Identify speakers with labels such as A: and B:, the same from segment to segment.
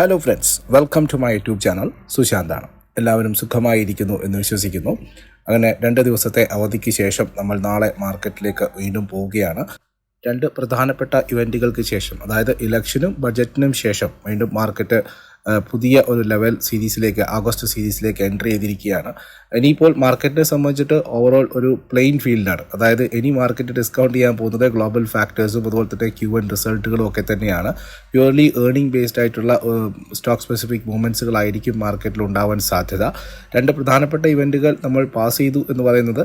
A: Hello friends welcome to my YouTube channel സുശാന്താണ് എല്ലാവരും സുഖമായിരിക്കുന്നു എന്ന് വിശ്വസിക്കുന്നു. അങ്ങനെ രണ്ട് ദിവസത്തെ അവധിക്ക് ശേഷം നമ്മൾ നാളെ മാർക്കറ്റിലേക്ക് വീണ്ടും പോവുകയാണ്. രണ്ട് പ്രധാനപ്പെട്ട ഇവന്റുകൾക്ക് ശേഷം അതായത് ഇലക്ഷനും ബഡ്ജറ്റിനും ശേഷം വീണ്ടും മാർക്കറ്റ് പുതിയ ഒരു ലെവൽ സീരീസിലേക്ക് ആഗസ്റ്റ് സീരീസിലേക്ക് എൻട്രി ചെയ്തിരിക്കുകയാണ്. ഇനിയിപ്പോൾ മാർക്കറ്റിനെ സംബന്ധിച്ചിട്ട് ഓവറോൾ ഒരു പ്ലെയിൻ ഫീൽഡാണ് അതായത് ഇനി മാർക്കറ്റ് ഡിസ്കൗണ്ട് ചെയ്യാൻ പോകുന്നത് ഗ്ലോബൽ ഫാക്ടേഴ്സും അതുപോലെ തന്നെ ക്യൂ ആൻഡ് റിസൾട്ടുകളും ഒക്കെ തന്നെയാണ്. പ്യുവർലി ഏർണിംഗ് ബേസ്ഡ് ആയിട്ടുള്ള സ്റ്റോക്ക് സ്പെസിഫിക് മൂവ്മെന്റ്സുകളായിരിക്കും മാർക്കറ്റിൽ ഉണ്ടാവാൻ സാധ്യത. രണ്ട് പ്രധാനപ്പെട്ട ഇവന്റുകൾ നമ്മൾ പാസ് ചെയ്തു എന്ന് പറയുന്നത്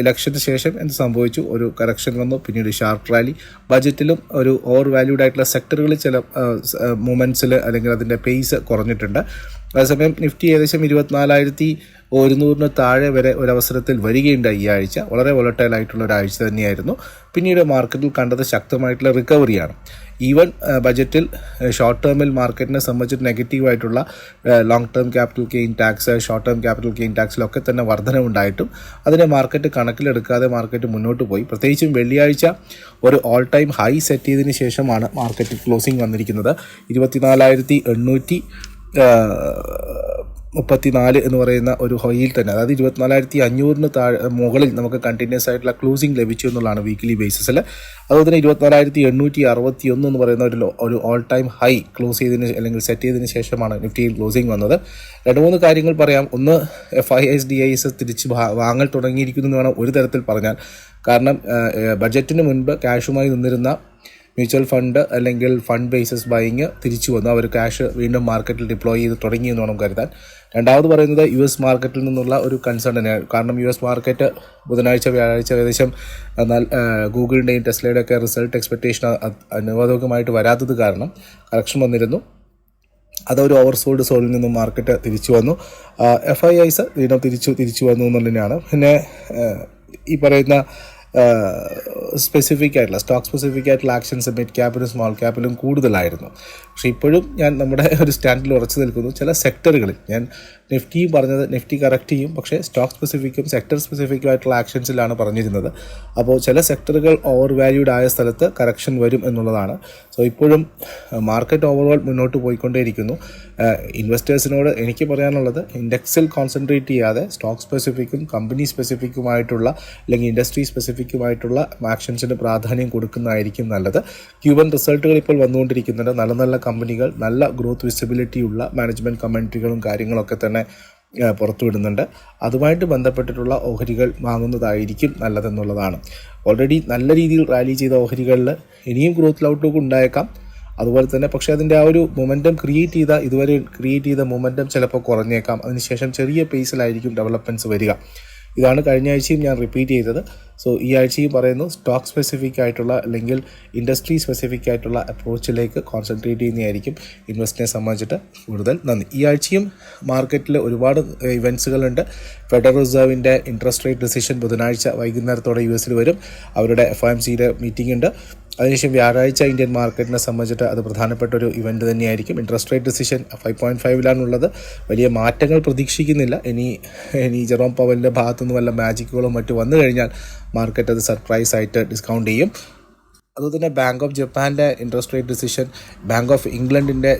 A: ഇലക്ഷന് ശേഷം എന്ത് സംഭവിച്ചു? ഒരു കറക്ഷൻ വന്നു പിന്നീട് ഷാർപ്പ് റാലി ബജറ്റിലും ഒരു ഓവർ വാല്യൂഡ് ആയിട്ടുള്ള സെക്ടറുകളിൽ ചില മൂമെന്റ്സിൽ അല്ലെങ്കിൽ അതിന്റെ പേസ് കുറഞ്ഞിട്ടുണ്ട്. അതേസമയം നിഫ്റ്റി ഏകദേശം ഇരുപത്തിനാലായിരത്തി ഒരുന്നൂറിന് താഴെ വരെ ഒരവസരത്തിൽ വരികയുണ്ടായി ഈ ആഴ്ച. വളരെ വൊളട്ടൈൽ ആയിട്ടുള്ള ആഴ്ച തന്നെയായിരുന്നു. പിന്നീട് മാർക്കറ്റിൽ കണ്ടത് ശക്തമായിട്ടുള്ള റിക്കവറിയാണ് ഈവൻ ബജറ്റിൽ ഷോർട്ട് ടേമിൽ മാർക്കറ്റിനെ സംബന്ധിച്ചിട്ട് നെഗറ്റീവായിട്ടുള്ള long term capital gain tax short term capital gain ടാക്സിലൊക്കെ തന്നെ വർധനവുണ്ടായിട്ടും അതിനെ മാർക്കറ്റ് കണക്കിലെടുക്കാതെ മാർക്കറ്റ് മുന്നോട്ട് പോയി. പ്രത്യേകിച്ചും വെള്ളിയാഴ്ച ഒരു ഓൾ ടൈം ഹൈ സെറ്റ് ചെയ്തതിന് ശേഷമാണ് മാർക്കറ്റ് ക്ലോസിംഗ് വന്നിരിക്കുന്നത്. ഇരുപത്തിനാലായിരത്തി എണ്ണൂറ്റി മുപ്പത്തിനാല് എന്ന് പറയുന്ന ഒരു ഹൊയിൽ തന്നെ. അതായത് ഇരുപത്തിനാലായിരത്തി അഞ്ഞൂറിന് താഴെ മുകളിൽ നമുക്ക് കണ്ടിന്യൂസ് ആയിട്ടുള്ള ക്ലോസിംഗ് ലഭിച്ചു എന്നുള്ളതാണ് വീക്കിലി ബേസിസിൽ അതുപോലെ തന്നെ ഇരുപത്തിനാലായിരത്തി എണ്ണൂറ്റി അറുപത്തി ഒന്ന് എന്ന് പറയുന്ന ഒരു ഒരു ഓൾ ടൈം ഹൈ ക്ലോസ് ചെയ്തതിന് അല്ലെങ്കിൽ സെറ്റ് ചെയ്തതിന് ശേഷമാണ് നിഫ്റ്റിയിൽ ക്ലോസിംഗ് വന്നത്. രണ്ട് മൂന്ന് കാര്യങ്ങൾ പറയാം. ഒന്ന് F I S D I S തിരിച്ച് വാങ്ങൽ തുടങ്ങിയിരിക്കുന്നു എന്ന് വേണം ഒരു തരത്തിൽ പറഞ്ഞാൽ. കാരണം ബഡ്ജറ്റിന് മുൻപ് ക്യാഷുമായി നിന്നിരുന്ന മ്യൂച്വൽ ഫണ്ട് അല്ലെങ്കിൽ ഫണ്ട് ബേസിസ് ബൈങ് തിരിച്ചു വന്നു. അവർ ക്യാഷ് വീണ്ടും മാർക്കറ്റിൽ ഡിപ്ലോയ് ചെയ്ത് തുടങ്ങിയെന്ന് വേണം കരുതാൻ. രണ്ടാമത് പറയുന്നത് യു എസ് മാർക്കറ്റിൽ നിന്നുള്ള ഒരു കൺസേൺ തന്നെയാണ്. കാരണം യു എസ് മാർക്കറ്റ് ബുധനാഴ്ച വ്യാഴാഴ്ച ഏകദേശം എന്നാൽ ഗൂഗിളിന്റെയും ടെസ്ലയുടെയും ഒക്കെ റിസൾട്ട് എക്സ്പെക്റ്റേഷൻ അനുവാദകമായിട്ട് വരാത്തത് കാരണം കറക്ഷൻ വന്നിരുന്നു. അതൊരു ഓവർ സോൾഡ് സോളിൽ നിന്നും മാർക്കറ്റ് തിരിച്ചു വന്നു. എഫ് ഐ ഐസ് വീണ്ടും തിരിച്ചു തിരിച്ചു വന്നു എന്നുള്ളതിനാണ്. പിന്നെ ഈ പറയുന്ന സ്പെസിഫിക് ആയിട്ടുള്ള സ്റ്റോക്ക് സ്പെസിഫിക് ആയിട്ടുള്ള ആക്ഷൻസ് മിഡ് ക്യാപ്പിലും സ്മോൾ ക്യാപ്പിലും കൂടുതലായിരുന്നു. പക്ഷേ ഇപ്പോഴും ഞാൻ നമ്മുടെ ഒരു സ്റ്റാൻഡിൽ ഉറച്ചു നിൽക്കുന്നു. ചില സെക്ടറുകളിൽ ഞാൻ നിഫ്റ്റിയും പറഞ്ഞത് നിഫ്റ്റി കറക്റ്റ് ചെയ്യും. പക്ഷേ സ്റ്റോക്ക് സ്പെസിഫിക്കും സെക്ടർ സ്പെസിഫിക്കും ആയിട്ടുള്ള ആക്ഷൻസിലാണ് പറഞ്ഞിരുന്നത്. അപ്പോൾ ചില സെക്ടറുകൾ ഓവർ വാല്യൂഡ് ആയ സ്ഥലത്ത് കറക്ഷൻ വരും എന്നുള്ളതാണ്. സോ ഇപ്പോഴും മാർക്കറ്റ് ഓവറോൾ മുന്നോട്ട് പോയിക്കൊണ്ടേയിരിക്കുന്നു. ഇൻവെസ്റ്റേഴ്സിനോട് എനിക്ക് പറയാനുള്ളത് ഇൻഡെക്സിൽ കോൺസെൻട്രേറ്റ് ചെയ്യാതെ സ്റ്റോക്ക് സ്പെസിഫിക്കും കമ്പനി സ്പെസിഫിക്കുമായിട്ടുള്ള അല്ലെങ്കിൽ ഇൻഡസ്ട്രി സ്പെസിഫിക്കുമായിട്ടുള്ള ആക്ഷൻസിന് പ്രാധാന്യം കൊടുക്കുന്നതായിരിക്കും നല്ലത്. ക്യൂബൻ റിസൾട്ടുകൾ ഇപ്പോൾ വന്നുകൊണ്ടിരിക്കുന്നുണ്ട്. നല്ല നല്ല കമ്പനികൾ നല്ല ഗ്രോത്ത് വിസിബിലിറ്റി ഉള്ള മാനേജ്മെന്റ് കമൻട്രികളും കാര്യങ്ങളൊക്കെ തന്നെ പുറത്തുവിടുന്നുണ്ട്. അതുമായിട്ട് ബന്ധപ്പെട്ടിട്ടുള്ള ഓഹരികൾ വാങ്ങുന്നതായിരിക്കും നല്ലതെന്നുള്ളതാണ്. ഓൾറെഡി നല്ല രീതിയിൽ റാലി ചെയ്ത ഓഹരികളിൽ ഇനിയും ഗ്രോത്ത് ഔട്ട്ലുക്ക് ഉണ്ടായേക്കാം. അതുപോലെ തന്നെ പക്ഷേ അതിന്റെ ആ ഒരു മൊമെന്റം ക്രിയേറ്റ് ചെയ്ത ഇതുവരെ ക്രിയേറ്റ് ചെയ്ത മൊമെന്റം ചിലപ്പോൾ കുറഞ്ഞേക്കാം. അതിനുശേഷം ചെറിയ പേസിലായിരിക്കും ഡെവലപ്മെന്റ്സ് വരിക. ഇതാണ് കഴിഞ്ഞ ആഴ്ചയും ഞാൻ റിപ്പീറ്റ് ചെയ്തത്. സോ ഈ ആഴ്ചയും പറയുന്നു സ്റ്റോക്ക് സ്പെസിഫിക് ആയിട്ടുള്ള അല്ലെങ്കിൽ ഇൻഡസ്ട്രി സ്പെസിഫിക് ആയിട്ടുള്ള അപ്രോച്ചിലേക്ക് കോൺസെൻട്രേറ്റ് ചെയ്യുന്നതായിരിക്കും ഇൻവെസ്റ്റിനെ സംബന്ധിച്ചിട്ട് കൂടുതൽ നന്ദി. ഈ ആഴ്ചയും മാർക്കറ്റിൽ ഒരുപാട് ഇവന്റ്സുകളുണ്ട് ഫെഡറൽ റിസർവിന്റെ ഇൻട്രസ്റ്റ് റേറ്റ് ഡിസിഷൻ ബുധനാഴ്ച വൈകുന്നേരത്തോടെ യു എസിൽ വരും. അവരുടെ എഫ് എം സിയുടെ മീറ്റിംഗ് ഉണ്ട്. അതിനുശേഷം വ്യാഴാഴ്ച ഇന്ത്യൻ മാർക്കറ്റിനെ സംബന്ധിച്ചിട്ട് അത് പ്രധാനപ്പെട്ട ഒരു ഇവന്റ് തന്നെയായിരിക്കും. Interest rate decision five point ഫൈവിലാണുള്ളത് വലിയ മാറ്റങ്ങൾ പ്രതീക്ഷിക്കുന്നില്ല. ഇനി ഇനി ജെറോം പവലിന്റെ ഭാഗത്തുനിന്ന് വല്ല മാജിക്കുകളോ മറ്റു വന്നു കഴിഞ്ഞാൽ മാർക്കറ്റ് അത് സർപ്രൈസ് ആയിട്ട് ഡിസ്കൗണ്ട് ചെയ്യും. അതുപോലെ തന്നെ ബാങ്ക് ഓഫ് ജപ്പാന്റെ interest rate decision bank of ഇംഗ്ലണ്ടിന്റെ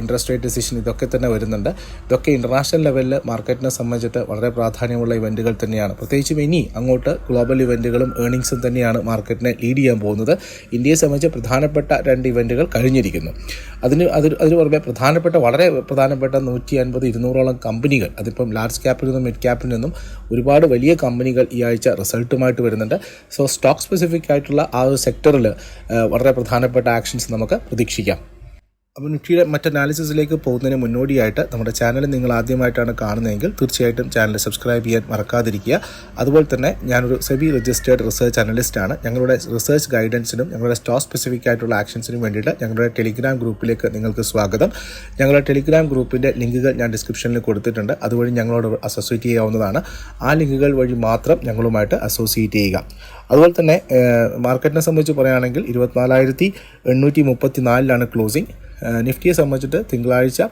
A: ഇൻട്രസ്റ്റ് റേറ്റ് ഡിസിഷൻ ഇതൊക്കെ തന്നെ വരുന്നുണ്ട്. ഇതൊക്കെ ഇന്റർനാഷണൽ ലെവലിൽ മാർക്കറ്റിനെ സംബന്ധിച്ചിട്ട് വളരെ പ്രാധാന്യമുള്ള ഇവന്റുകൾ തന്നെയാണ്. പ്രത്യേകിച്ചും ഇനി അങ്ങോട്ട് ഗ്ലോബൽ ഇവന്റുകളും ഏണിങ്സും തന്നെയാണ് മാർക്കറ്റിനെ ലീഡ് ചെയ്യാൻ പോകുന്നത്. ഇന്ത്യയെ സംബന്ധിച്ച് പ്രധാനപ്പെട്ട രണ്ട് ഇവന്റുകൾ കഴിഞ്ഞിരിക്കുന്നു. അതിന് അതിന് അതിന് പുറമെ പ്രധാനപ്പെട്ട വളരെ പ്രധാനപ്പെട്ട നൂറ്റി അൻപത് ഇരുന്നൂറോളം കമ്പനികൾ അതിപ്പം ലാർജ് ക്യാപ്പിൽ നിന്നും മിഡ് ക്യാപ്പിൽ നിന്നും ഒരുപാട് വലിയ കമ്പനികൾ ഈ ആഴ്ച റിസൾട്ടുമായിട്ട് വരുന്നുണ്ട്. സോ സ്റ്റോക്ക് സ്പെസിഫിക് ആയിട്ടുള്ള ആ ഒരു സെക്ടറിൽ വളരെ പ്രധാനപ്പെട്ട ആക്ഷൻസ് നമുക്ക് പ്രതീക്ഷിക്കാം. അപ്പോൾ നിഫ്റ്റിയുടെ മറ്റ് അനാലിസിസിലേക്ക് പോകുന്നതിന് മുന്നോടിയായിട്ട് നമ്മുടെ ചാനൽ നിങ്ങൾ ആദ്യമായിട്ടാണ് കാണുന്നതെങ്കിൽ തീർച്ചയായിട്ടും ചാനൽ സബ്സ്ക്രൈബ് ചെയ്യാൻ മറക്കാതിരിക്കുക. അതുപോലെ തന്നെ ഞാനൊരു സെബി രജിസ്റ്റേർഡ് റിസർച്ച് അനലിസ്റ്റാണ് ഞങ്ങളുടെ റിസർച്ച് ഗൈഡൻസിനും ഞങ്ങളുടെ സ്റ്റോക്ക് സ്പെസിഫിക് ആയിട്ടുള്ള ആക്ഷൻസിനും വേണ്ടിയിട്ട് ഞങ്ങളുടെ ടെലിഗ്രാം ഗ്രൂപ്പിലേക്ക് നിങ്ങൾക്ക് സ്വാഗതം. ഞങ്ങളുടെ ടെലിഗ്രാം ഗ്രൂപ്പിന്റെ ലിങ്കുകൾ ഞാൻ ഡിസ്ക്രിപ്ഷനിൽ കൊടുത്തിട്ടുണ്ട്. അതുവഴി ഞങ്ങളോട് അസോസിയേറ്റ് ചെയ്യാവുന്നതാണ്. ആ ലിങ്കുകൾ വഴി മാത്രം ഞങ്ങളുമായിട്ട് അസോസിയേറ്റ് ചെയ്യുക. അതുപോലെ തന്നെ മാർക്കറ്റിനെ സംബന്ധിച്ച് പറയുകയാണെങ്കിൽ ഇരുപത്തിനാലായിരത്തി എണ്ണൂറ്റി മുപ്പത്തി നാലിലാണ് ക്ലോസിംഗ് നിഫ്റ്റിയെ സംബന്ധിച്ചിട്ട് തിങ്കളാഴ്ച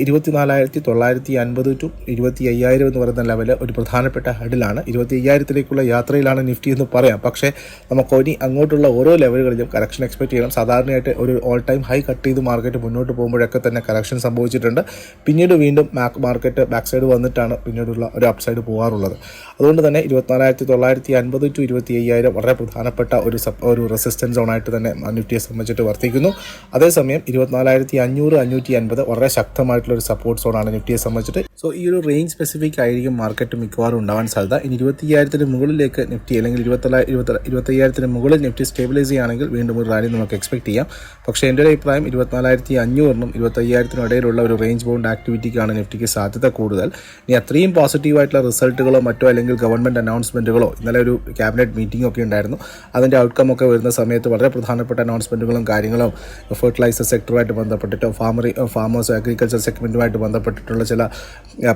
A: ഇരുപത്തിനാലായിരത്തി തൊള്ളായിരത്തി അൻപത് ടു ഇരുപത്തി അയ്യായിരം എന്ന് പറയുന്ന ലെവൽ ഒരു പ്രധാനപ്പെട്ട ഹഡിലാണ്. ഇരുപത്തി അയ്യായിരത്തിലേക്കുള്ള യാത്രയിലാണ് നിഫ്റ്റി എന്ന് പറയാം. പക്ഷേ നമുക്ക് ഇനി അങ്ങോട്ടുള്ള ഓരോ ലെവലുകളിലും കറക്ഷൻ എക്സ്പെക്ട് ചെയ്യണം. സാധാരണയായിട്ട് ഒരു ഓൾ ടൈം ഹൈ കട്ട് ചെയ്ത് മാർക്കറ്റ് മുന്നോട്ട് പോകുമ്പോഴൊക്കെ തന്നെ കറക്ഷൻ സംഭവിച്ചിട്ടുണ്ട്. പിന്നീട് വീണ്ടും മാർക്കറ്റ് ബാക്ക് സൈഡ് വന്നിട്ടാണ് പിന്നീടുള്ള ഒരു അപ്സൈഡ് പോകാറുള്ളത്. അതുകൊണ്ട് തന്നെ ഇരുപത്തിനാലായിരത്തി തൊള്ളായിരത്തി അൻപത് ടു ഇരുപത്തി അയ്യായിരം വളരെ പ്രധാനപ്പെട്ട ഒരു സപ് ഒരു റെസിസ്റ്റൻസ് സോണായിട്ട് തന്നെ നിഫ്റ്റിയെ സംബന്ധിച്ചിട്ട് വർത്തിക്കുന്നു. അതേസമയം ഇരുപത്തിനാലായിരത്തി അഞ്ഞൂറ് അഞ്ഞൂറ്റി അൻപത് വളരെ ശക്തമായിട്ടുള്ള ഒരു സപ്പോർട്ട് സോണാണ് നിഫ്റ്റിയെ സംബന്ധിച്ചിട്ട്. സോ ഈ ഒരു റേഞ്ച് സ്പെസിഫിക് ആയിരിക്കും മാർക്കറ്റ് മിക്കവാറും ഉണ്ടാവാൻ സാധ്യത. ഇനി ഇരുപത്തി അയ്യായിരത്തിന് മുകളിലേക്ക് നിഫ്റ്റി അല്ലെങ്കിൽ ഇരുപത്തി ഇരുപത്തി ഇരുപത്തി അയ്യായിരത്തിന് മുകളിൽ നിഫ്റ്റി സ്റ്റേബിലൈസ് ചെയ്യുകയാണെങ്കിൽ വീണ്ടും ഒരു റാലി നമുക്ക് എക്സ്പെക്ട് ചെയ്യാം. പക്ഷേ എന്റെ ഒരു അഭിപ്രായം ഇരുപത്തിനാലായിരത്തി അഞ്ഞൂറിനും ഇരുപത്തി അയ്യായിരത്തിനും ഇടയിലുള്ള ഒരു റേഞ്ച് ബൗണ്ട് ആക്ടിവിറ്റിക്കാണ് നിഫ്റ്റിക്ക് സാധ്യത കൂടുതൽ. ഇനി അത്രയും പോസിറ്റീവായിട്ടുള്ള റിസൾട്ടുകളോ മറ്റോ അല്ലെങ്കിൽ ഗവൺമെന്റ് അനൗൺസ്മെന്റുകളോ ഇന്നലെ ഒരു ക്യാബിനറ്റ് മീറ്റിംഗ് ഒക്കെ ഉണ്ടായിരുന്നു. അതിന്റെ ഔട്ട്കം ഒക്കെ വരുന്ന സമയത്ത് വളരെ പ്രധാനപ്പെട്ട അനൗൺസ്മെന്റുകളും കാര്യങ്ങളും ഫെർട്ടിലൈസർ സെക്ടറുമായിട്ട് ബന്ധപ്പെട്ടിട്ടോ ഫാമറി ഫാമേഴ്സ് അഗ്രികൾച്ചർ സെഗ്മെന്റുമായിട്ട് ബന്ധപ്പെട്ടിട്ടുള്ള ചില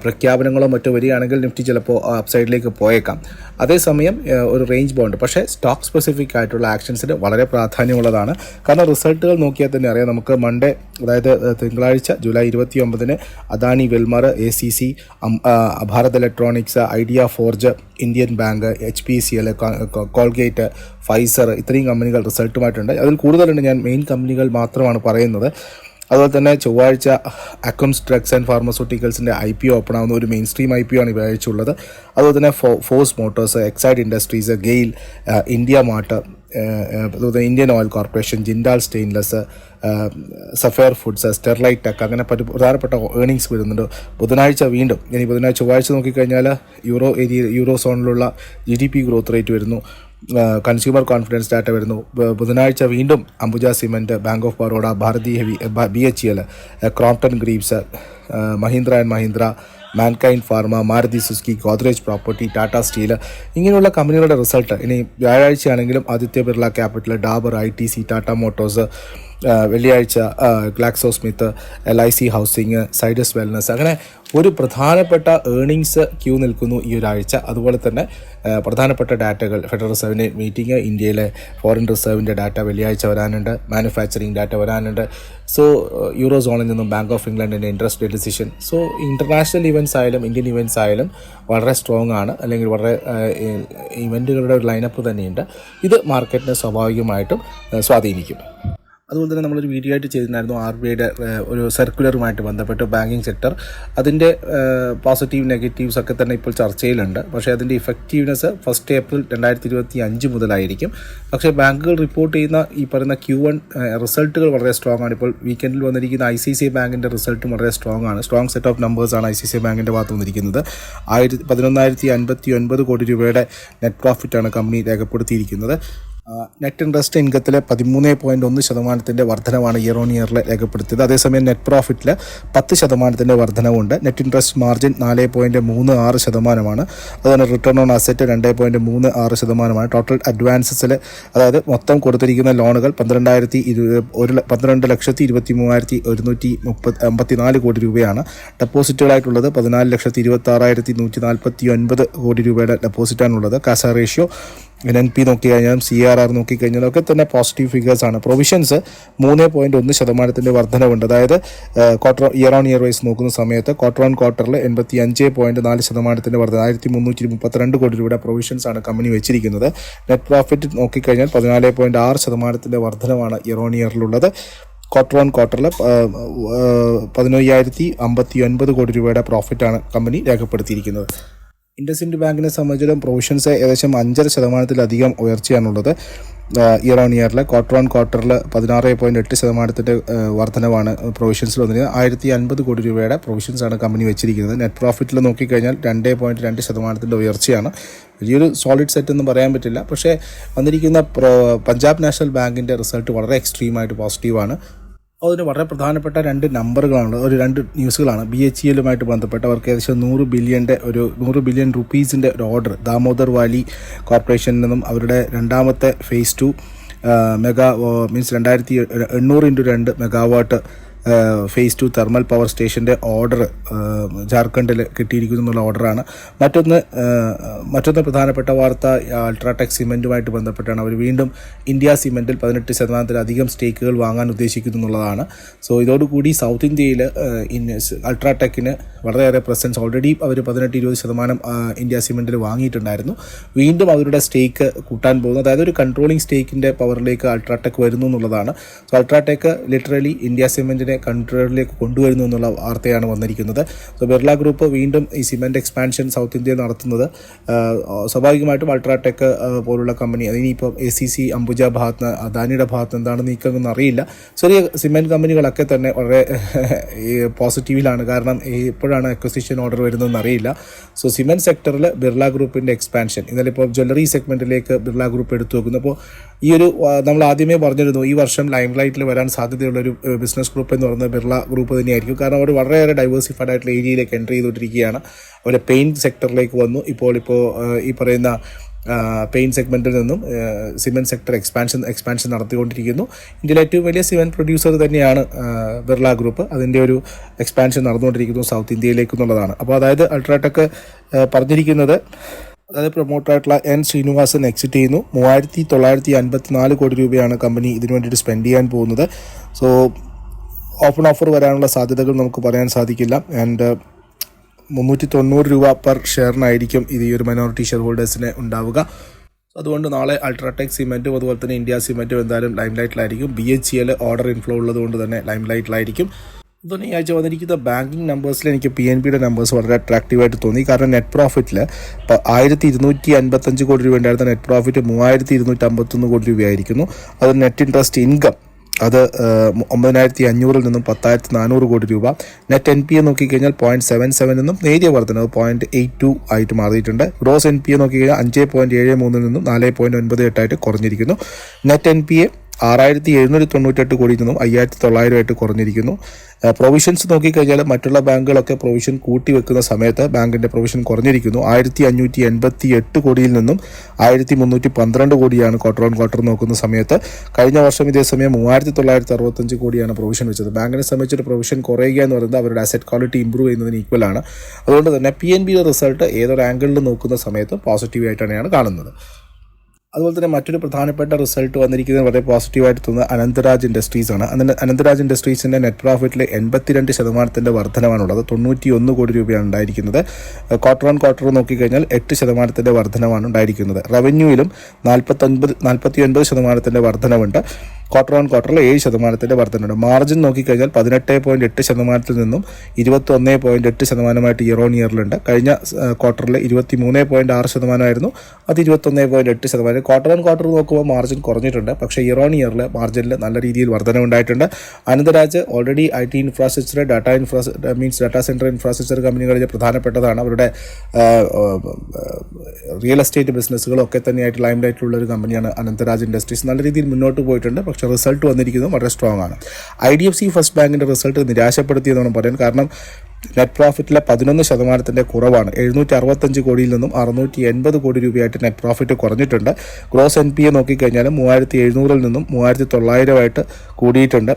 A: പ്രഖ്യാപനങ്ങളോ മറ്റോ വരികയാണെങ്കിൽ നിഫ്റ്റി ചിലപ്പോൾ അപ്സൈഡിലേക്ക് പോയേക്കാം. അതേസമയം ഒരു റേഞ്ച് ബോണ്ട് പക്ഷേ സ്റ്റോക്ക് സ്പെസിഫിക് ആയിട്ടുള്ള ആക്ഷൻസിന് വളരെ പ്രാധാന്യമുള്ളതാണ്. കാരണം റിസൾട്ടുകൾ നോക്കിയാൽ തന്നെ അറിയാം. നമുക്ക് മൺഡേ അതായത് തിങ്കളാഴ്ച ജൂലൈ ഇരുപത്തി ഒമ്പതിന് Adani Wilmar A C C Bharat Electronics Idea Forge Indian Bank H P C L Colgate Pfizer ഇത്രയും കമ്പനികൾ റിസൾട്ടുമായിട്ടുണ്ട്. അതിൽ കൂടുതലുണ്ട് ഞാൻ മെയിൻ കമ്പനികൾ മാത്രമാണ് പറയുന്നത്. അതുപോലെ തന്നെ ചൊവ്വാഴ്ച അക്കംസ് ഡ്രഗ്സ് ആൻഡ് ഫാർമസ്യൂട്ടിക്കൽസിന്റെ ഐ പി ഓപ്പൺ ആവുന്ന ഒരു മെയിൻ സ്ട്രീം ഐ പി ആണ് ആഴ്ച ഉള്ളത് അതുപോലെ തന്നെ Force Motors Exide Industries GAIL India Mart Indian Oil Corporation Jindal Stainless Sapphire Foods Sterlite Tech അങ്ങനെ പല പ്രധാനപ്പെട്ട ഏണിങ്സ് വരുന്നുണ്ട് ബുധനാഴ്ച വീണ്ടും ഇനി ബുധനാഴ്ച ചൊവ്വാഴ്ച നോക്കിക്കഴിഞ്ഞാൽ euro area euro സോണിലുള്ള G D P growth rate വരുന്നു. കൺസ്യൂമർ കോൺഫിഡൻസ് ഡാറ്റ വരുന്നു. ബുധനാഴ്ച വീണ്ടും Ambuja Cement Bank of Baroda Bharati Heavy B H L Crompton Greaves Mahindra and Mahindra Mankind Pharma Maruti Suzuki Godrej Property Tata Steel ഇങ്ങനെയുള്ള കമ്പനികളുടെ result ഇനി വ്യാഴാഴ്ചയാണെങ്കിലും Aditya Birla Capital Dabur I T C Tata Motors വെള്ളിയാഴ്ച Glaxo Smith L I C Housing Zydus Wellness അങ്ങനെ ഒരു പ്രധാനപ്പെട്ട earnings Q നിൽക്കുന്നു ഈ ഒരാഴ്ച അതുപോലെ തന്നെ പ്രധാനപ്പെട്ട ഡാറ്റകൾ ഫെഡറൽ റിസർവിന്റെ മീറ്റിംഗ് ഇന്ത്യയിലെ ഫോറിൻ റിസർവിന്റെ ഡാറ്റ വെള്ളിയാഴ്ച വരാനുണ്ട് മാനുഫാക്ചറിങ് ഡാറ്റ വരാനുണ്ട്. സോ യൂറോ സോണിൽ നിന്നും ബാങ്ക് ഓഫ് ഇംഗ്ലണ്ടിന്റെ interest decision so international events ആയാലും ഇന്ത്യൻ ഇവന്റ്സ് ആയാലും വളരെ സ്ട്രോങ് ആണ്. അല്ലെങ്കിൽ വളരെ ഇവന്റുകളുടെ ഒരു ലൈനപ്പ് തന്നെയുണ്ട്. ഇത് മാർക്കറ്റിനെ സ്വാഭാവികമായിട്ടും സ്വാധീനിക്കും. അതുപോലെ തന്നെ നമ്മളൊരു വീഡിയോ ആയിട്ട് ചെയ്തിട്ടുണ്ടായിരുന്നു ആർ ബി ഐയുടെ ഒരു സർക്കുലറുമായിട്ട് ബന്ധപ്പെട്ട് ബാങ്കിങ് സെക്ടർ അതിന്റെ പോസിറ്റീവ് നെഗറ്റീവ്സ് ഒക്കെ തന്നെ ഇപ്പോൾ ചർച്ചയിലുണ്ട്. പക്ഷേ അതിന്റെ ഇഫക്റ്റീവ്നെസ് ഫസ്റ്റ് ഏപ്രിൽ രണ്ടായിരത്തി ഇരുപത്തി അഞ്ച് മുതലായിരിക്കും. പക്ഷേ ബാങ്കുകൾ റിപ്പോർട്ട് ചെയ്യുന്ന ഈ പറയുന്ന ക്യൂ വൺ റിസൾട്ടുകൾ വളരെ സ്ട്രോങ് ആണ്. ഇപ്പോൾ വീക്കെൻഡിൽ വന്നിരിക്കുന്ന ഐ സി സി ബാങ്കിന്റെ റിസൾട്ടും വളരെ സ്ട്രോങ് ആണ്. സ്ട്രോങ് സെറ്റ് ഓഫ് നമ്പേഴ്സാണ് ഐ സി സി ബാങ്കിന്റെ ഭാഗത്ത് വന്നിരിക്കുന്നത്. ആയിരത്തി പതിനൊന്നായിരത്തി അൻപത്തി ഒൻപത് കോടി രൂപയുടെ നെറ്റ് പ്രോഫിറ്റാണ് കമ്പനി രേഖപ്പെടുത്തിയിരിക്കുന്നത്. നെറ്റ് ഇൻട്രസ്റ്റ് ഇൻകത്തിലെ പതിമൂന്ന് പോയിന്റ് ഒന്ന് ശതമാനത്തിന്റെ വർധനവാണ് ഇയർ ഓൺ ഇയറിൽ രേഖപ്പെടുത്തിയത്. അതേസമയം നെറ്റ് പ്രോഫിറ്റിൽ പത്ത് ശതമാനത്തിന്റെ വർധനവുണ്ട്. നെറ്റ് ഇൻട്രസ്റ്റ് മാർജിൻ നാല് പോയിന്റ് മൂന്ന് ആറ് ശതമാനമാണ്. അതുപോലെ റിട്ടേൺ ഓൺ അസറ്റ് രണ്ട് പോയിന്റ് മൂന്ന് ആറ് ശതമാനമാണ്. ടോട്ടൽ അഡ്വാൻസസിൽ അതായത് മൊത്തം കൊടുത്തിരിക്കുന്ന ലോണുകൾ പന്ത്രണ്ടായിരത്തി ഇരു ഒരു പന്ത്രണ്ട് ലക്ഷത്തി ഇരുപത്തി മൂവായിരത്തി ഒരുന്നൂറ്റി മുപ്പത് അമ്പത്തി നാല് കോടി രൂപയാണ്. ഡെപ്പോസിറ്റുകളായിട്ടുള്ളത് പതിനാല് ലക്ഷത്തി ഇരുപത്തി ആറായിരത്തി നൂറ്റി നാൽപ്പത്തി ഒൻപത് കോടി രൂപയുടെ ഡെപ്പോസിറ്റാണുള്ളത് കാസ റേഷ്യോ എൻ പി നോക്കിക്കഴിഞ്ഞാലും സി ആർ ആർ നോക്കിക്കഴിഞ്ഞാലും ഒക്കെ തന്നെ പോസിറ്റീവ് ഫിഗേഴ്സ് ആണ്. പ്രൊവിഷൻസ് മൂന്ന് പോയിന്റ് ഒന്ന് ശതമാനത്തിന്റെ വർധനവുണ്ട്. അതായത് quarter year on year wise നോക്കുന്ന സമയത്ത് ക്വാർട്ടർ ഓൺ ക്വാർട്ടറിൽ എൺപത്തി അഞ്ച് പോയിന്റ് നാല് ശതമാനത്തിന്റെ വർധന ആയിരത്തി മുന്നൂറ്റി മുപ്പത്തിരണ്ട് കോടി രൂപയുടെ പ്രൊവിഷൻസ് ആണ് കമ്പനി വെച്ചിരിക്കുന്നത്. നെറ്റ് പ്രോഫിറ്റ് നോക്കിക്കഴിഞ്ഞാൽ പതിനാല് പോയിന്റ് ആറ് ശതമാനത്തിന്റെ വർധനമാണ് ഇയർ ഓൺ ഇയറിലുള്ളത് ക്വാർട്ടർ ഓൺ ക്വാർട്ടറിൽ പതിനയ്യായിരത്തി അമ്പത്തി ഒൻപത് കോടി രൂപയുടെ പ്രോഫിറ്റാണ് കമ്പനി രേഖപ്പെടുത്തിയിരിക്കുന്നത്. ഇൻഡസ്ഇൻഡ് ബാങ്കിനെ സംബന്ധിച്ചിടത്തോളം പ്രൊവിഷൻസ് ഏകദേശം അഞ്ചര ശതമാനത്തിലധികം ഉയർച്ചയാണുള്ളത്. ഇയർ ഓൺ ഇയറിൽ ക്വാർട്ടർ ഓൺ ക്വാർട്ടറിൽ പതിനാറ് പോയിന്റ് എട്ട് ശതമാനത്തിന്റെ വർധനവാണ് പ്രൊവിഷൻസിൽ വന്നിരിക്കുന്നത്. ആയിരത്തി അൻപത് കോടി രൂപയുടെ പ്രൊവിഷൻസാണ് കമ്പനി വെച്ചിരിക്കുന്നത്. നെറ്റ് പ്രോഫിറ്റിൽ നോക്കിക്കഴിഞ്ഞാൽ രണ്ട് പോയിന്റ് രണ്ട് ശതമാനത്തിന്റെ ഉയർച്ചയാണ്. വലിയൊരു സോളിഡ് സെറ്റ് എന്ന് പറയാൻ പറ്റില്ല. പക്ഷേ വന്നിരിക്കുന്ന പഞ്ചാബ് നാഷണൽ ബാങ്കിന്റെ റിസൾട്ട് വളരെ എക്സ്ട്രീമായിട്ട് പോസിറ്റീവാണ് അതിന് വളരെ പ്രധാനപ്പെട്ട രണ്ട് നമ്പറുകളാണ് ഒരു രണ്ട് ന്യൂസുകളാണ്. ബി എച്ച് എല്ലുമായിട്ട് ബന്ധപ്പെട്ട് അവർക്ക് ഏകദേശം നൂറ് ബില്യന്റെ ഒരു നൂറ് ബില്യൺ റുപ്പീസിന്റെ ഒരു ഓർഡർ ദാമോദർ വാലി കോർപ്പറേഷനിൽ നിന്നും അവരുടെ രണ്ടാമത്തെ ഫേസ് ടു മെഗാ മീൻസ് രണ്ടായിരത്തി എണ്ണൂറ് ഇന്റു രണ്ട് megawatt phase two thermal power സ്റ്റേഷന്റെ ഓർഡർ ജാർഖണ്ഡിൽ കിട്ടിയിരിക്കുന്നു എന്നുള്ള ഓർഡറാണ് മറ്റൊന്ന് മറ്റൊന്ന് പ്രധാനപ്പെട്ട വാർത്ത അൾട്രാടെക് സിമെന്റുമായിട്ട് ബന്ധപ്പെട്ടാണ്. അവർ വീണ്ടും ഇന്ത്യ സിമെന്റിൽ പതിനെട്ട് ശതമാനത്തിലധികം സ്റ്റേക്കുകൾ വാങ്ങാൻ ഉദ്ദേശിക്കുന്നു എന്നുള്ളതാണ്. സോ ഇതോടുകൂടി സൗത്ത് ഇന്ത്യയിൽ അൾട്രാടെക്കിന് വളരെയേറെ പ്രസൻസ് ഓൾറെഡി അവർ പതിനെട്ട് ഇരുപത് ശതമാനം ഇന്ത്യ സിമെന്റിൽ വാങ്ങിയിട്ടുണ്ടായിരുന്നു. വീണ്ടും അവരുടെ സ്റ്റേക്ക് കൂട്ടാൻ പോകുന്നു. അതായത് ഒരു കൺട്രോളിംഗ് സ്റ്റേക്കിന്റെ പവറിലേക്ക് അൾട്രാടെക് വരുന്നു എന്നുള്ളതാണ്. സോ അൾട്രാടെക് ലിറ്ററലി ഇന്ത്യ സിമെന്റിനെ കൺട്രോളിലേക്ക് കൊണ്ടുവരുന്നു എന്നുള്ള വാർത്തയാണ് വന്നിരിക്കുന്നത്. സോ ബിർള ഗ്രൂപ്പ് വീണ്ടും ഈ സിമെന്റ് എക്സ്പാൻഷൻ സൗത്ത് ഇന്ത്യയിൽ നടത്തുന്നത്. സ്വാഭാവികമായിട്ടും അൾട്രാടെക് പോലുള്ള കമ്പനി അതിനിപ്പം എ സി സി അംബുജ ഭാഗത്ത് അദാനിയുടെ ഭാഗത്ത് എന്താണ് നീക്കമെന്ന് അറിയില്ല. ചെറിയ സിമെന്റ് കമ്പനികളൊക്കെ തന്നെ വളരെ പോസിറ്റീവിലാണ്. കാരണം എപ്പോഴാണ് അക്വസിഷൻ ഓർഡർ വരുന്നതെന്ന് അറിയില്ല. സോ സിമെന്റ് സെക്ടറിൽ ബിർള ഗ്രൂപ്പിന്റെ എക്സ്പാൻഷൻ. ഇന്നലെ ഇപ്പോൾ ജ്വല്ലറി സെഗ്മെന്റിലേക്ക് ബിർള ഗ്രൂപ്പ് എടുത്തു വെക്കുന്നു അപ്പോൾ ഈ ഒരു നമ്മൾ ആദ്യമേ പറഞ്ഞിരുന്നു ഈ വർഷം ലൈം ലൈറ്റിൽ വരാൻ സാധ്യതയുള്ള ഒരു ബിസിനസ് ഗ്രൂപ്പ് എന്ന് പറയുന്നത് ബിർള ഗ്രൂപ്പ് തന്നെയായിരിക്കും. കാരണം അവർ വളരെയേറെ ഡൈവേഴ്സിഫൈഡ് ആയിട്ടുള്ള ഏരിയയിലേക്ക് എൻട്രി ചെയ്തുകൊണ്ടിരിക്കുകയാണ്. അവർ പെയിന്റ് സെക്ടറിലേക്ക് വന്നു. ഇപ്പോൾ ഇപ്പോൾ ഈ പറയുന്ന പെയിന്റ് സെഗ്മെന്റിൽ നിന്നും സിമെന്റ് സെക്ടർ എക്സ്പാൻഷൻ എക്സ്പാൻഷൻ നടത്തിക്കൊണ്ടിരിക്കുന്നു. ഇന്ത്യയിലെ ഏറ്റവും വലിയ സിമെന്റ് പ്രൊഡ്യൂസർ തന്നെയാണ് ബിർള ഗ്രൂപ്പ് അതിന്റെ ഒരു എക്സ്പാൻഷൻ നടന്നുകൊണ്ടിരിക്കുന്നു സൗത്ത് ഇന്ത്യയിലേക്ക് എന്നുള്ളതാണ്. അപ്പോൾ അതായത് അൾട്രാടെക് പറഞ്ഞിരിക്കുന്നത് അതായത് പ്രൊമോട്ടറായിട്ടുള്ള എൻ ശ്രീനിവാസൻ എക്സിറ്റ് ചെയ്യുന്നു. മൂവായിരത്തി തൊള്ളായിരത്തി അൻപത്തി നാല് കോടി രൂപയാണ് കമ്പനി ഇതിനു വേണ്ടിയിട്ട് സ്പെൻഡ് ചെയ്യാൻ പോകുന്നത്. സോ ഓപ്പൺ ഓഫർ വരാനുള്ള സാധ്യതകൾ നമുക്ക് പറയാൻ സാധിക്കില്ല. ആൻഡ് മുന്നൂറ്റി തൊണ്ണൂറ് രൂപ പെർ ഷെയറിനായിരിക്കും ഇത് ഈ ഒരു മൈനോറിറ്റി ഷെയർ ഹോൾഡേഴ്സിന് ഉണ്ടാവുക അതുകൊണ്ട് നാളെ അൾട്രാടെക് സിമെന്റും അതുപോലെ തന്നെ ഇന്ത്യ സിമെന്റും എന്തായാലും lime ലൈറ്റിലായിരിക്കും B H C L order inflow ഉള്ളതുകൊണ്ട് തന്നെ ലൈം ലൈറ്റിലായിരിക്കും അതുകൊണ്ട് ഈ ആഴ്ച വന്നിരിക്കുന്ന ബാങ്കിങ് നമ്പേഴ്സിൽ എനിക്ക് പി എൻ ബിയുടെ നമ്പേഴ്സ് വളരെ അട്രാക്റ്റീവായിട്ട് തോന്നി. കാരണം നെറ്റ് പ്രോഫിറ്റിൽ ആയിരത്തി ഇരുന്നൂറ്റി അൻപത്തഞ്ച് കോടി രൂപ ഉണ്ടായിരുന്ന നെറ്റ് പ്രോഫിറ്റ് മൂവായിരത്തി ഇരുന്നൂറ്റി അമ്പത്തൊന്ന് കോടി രൂപയായിരിക്കുന്നു. അത് നെറ്റ് ഇൻട്രസ്റ്റ് ഇൻകം അത് ഒമ്പതിനായിരത്തി അഞ്ഞൂറിൽ നിന്നും പത്തായിരത്തി നാനൂറ് കോടി രൂപ. നെറ്റ് എൻ പി എ നോക്കിക്കഴിഞ്ഞാൽ പോയിന്റ് സെവൻ സെവൻ നിന്നും നേരിയ വർധനവ് പോയിന്റ് എയ്റ്റ് ടു ആയിട്ട് മാറിയിട്ടുണ്ട്. ഗ്രോസ് എൻ പി എ നോക്കിക്കഴിഞ്ഞാൽ അഞ്ച് പോയിന്റ് ഏഴ് മൂന്നിൽ നിന്നും നാല് പോയിന്റ് ഒൻപത് എട്ടായിട്ട് കുറഞ്ഞിരിക്കുന്നു. നെറ്റ് എൻ പി എ ആറായിരത്തി എഴുന്നൂറ്റി തൊണ്ണൂറ്റെട്ട് കോടിയിൽ നിന്നും അയ്യായിരത്തി തൊള്ളായിരമായിട്ട് കുറഞ്ഞിരിക്കുന്നു പ്രൊവിഷൻസ് നോക്കിക്കഴിഞ്ഞാൽ മറ്റുള്ള ബാങ്കുകളൊക്കെ പ്രൊവിഷൻ കൂട്ടി വെക്കുന്ന സമയത്ത് ബാങ്കിന്റെ പ്രൊവിഷൻ കുറഞ്ഞിരിക്കുന്നു. ആയിരത്തി അഞ്ഞൂറ്റി എൺപത്തി എട്ട് കോടിയിൽ നിന്നും ആയിരത്തി മുന്നൂറ്റി പന്ത്രണ്ട് കോടിയാണ് ക്വാർട്ടർ ഓൺ ക്വാർട്ടർ നോക്കുന്ന സമയത്ത്. കഴിഞ്ഞ വർഷം ഇതേ സമയം മൂവായിരത്തി തൊള്ളായിരത്തി അറുപത്തഞ്ച് കോടിയാണ് പ്രൊവിഷൻ വെച്ചത്. ബാങ്കിനെ സംബന്ധിച്ചൊരു പ്രൊവിഷൻ കുറയുക എന്ന് പറയുന്നത് അവരുടെ അസറ്റ് ക്വാളിറ്റി ഇമ്പ്രൂവ് ചെയ്യുന്നതിന് ഈക്വൽ ആണ്. അതുകൊണ്ട് തന്നെ പി എൻ ബിയുടെ റിസൾട്ട് ഏതൊരു ആംഗിളിൽ നോക്കുന്ന സമയത്ത് പോസിറ്റീവ് തന്നെയാണ് കാണുന്നത്. അതുപോലെ തന്നെ മറ്റൊരു പ്രധാനപ്പെട്ട റിസൾട്ട് വന്നിരിക്കുന്നത് വളരെ പോസിറ്റീവായിട്ട് തോന്നുന്നത് അനന്തരാജ് ഇൻഡസ്ട്രീസ് ആണ്. അനന്തരാജ് ഇൻഡസ്ട്രീസിന്റെ നെറ്റ് പ്രോഫിറ്റിൽ എൺപത്തിരണ്ട് ശതമാനത്തിന്റെ വർധനമാണുള്ളത് തൊണ്ണൂറ്റി ഒന്ന് കോടി രൂപയാണ് ഉണ്ടായിരിക്കുന്നത്. ക്വാർട്ടർ ഓൺ ക്വാർട്ടർ നോക്കിക്കഴിഞ്ഞാൽ എട്ട് ശതമാനത്തിന്റെ വർധനമാണ് ഉണ്ടായിരിക്കുന്നത്. റവന്യൂയിലും നാൽപ്പത്തൊൻപത് നാൽപ്പത്തി ഒൻപത് ശതമാനത്തിന്റെ വർധനവുണ്ട്. ക്വാർട്ടർ ഓൺ ക്വാർട്ടറിൽ ഏഴ് ശതമാനത്തിന്റെ വർധനയുണ്ട്. മാർജിൻ നോക്കിക്കഴിഞ്ഞാൽ പതിനെട്ട് പോയിന്റ് എട്ട് ശതമാനത്തിൽ നിന്നും ഇരുപത്തി ഒന്ന് പോയിന്റ് എട്ട് ശതമാനമായിട്ട് ഇയർ ഓൺ ഇയറിലുണ്ട് കഴിഞ്ഞ ക്വാർട്ടറിൽ ഇരുപത്തി മൂന്ന് പോയിന്റ് ആറ് ശതമാനമായിരുന്നു. അത് ഇരുപത്തൊന്ന് പോയിന്റ് എട്ട് ശതമാനം. ക്വാർട്ടർ ഓൺ ക്വാർട്ടർ നോക്കുമ്പോൾ മാർജിൻ കുറഞ്ഞിട്ടുണ്ട്. പക്ഷേ ഇയർ ഓൺ ഇയറിൽ മാർജിനിൽ നല്ല രീതിയിൽ വർധനവുണ്ടായിട്ടുണ്ട് Anantraj already I T infrastructure data infrastructure means data centre infrastructure കമ്പനികളിൽ പ്രധാനപ്പെട്ടതാണ്. അവരുടെ റിയൽ എസ്റ്റേറ്റ് ബിസിനസ്സുകളൊക്കെ തന്നെയായിട്ട് ലൈം ലൈറ്റിലുള്ള ഒരു കമ്പനിയാണ് അനന്തരാജ് ഇൻഡസ്ട്രീസ് നല്ല രീതിയിൽ മുന്നോട്ട് പോയിട്ടുണ്ട്. പക്ഷേ റിസൾട്ട് വന്നിരിക്കുന്നത് വളരെ സ്ട്രോങ് ആണ്. I D F C first ബാങ്കിന്റെ റിസൾട്ട് നിരാശപ്പെടുത്തിയെന്നാണ് പറയാൻ കാരണം നെറ്റ് പ്രോഫിറ്റിലെ പതിനൊന്ന് ശതമാനത്തിന്റെ കുറവാണ്. എഴുന്നൂറ്റി അറുപത്തഞ്ച് കോടിയിൽ നിന്നും അറുന്നൂറ്റി എൺപത് കോടി രൂപയായിട്ട് നെറ്റ് പ്രോഫിറ്റ് കുറഞ്ഞിട്ടുണ്ട്. ഗ്രോസ് എൻ പി എ നോക്കിക്കഴിഞ്ഞാൽ മൂവായിരത്തി എഴുന്നൂറിൽ നിന്നും മൂവായിരത്തി തൊള്ളായിരമായിട്ട് കൂടിയിട്ടുണ്ട്.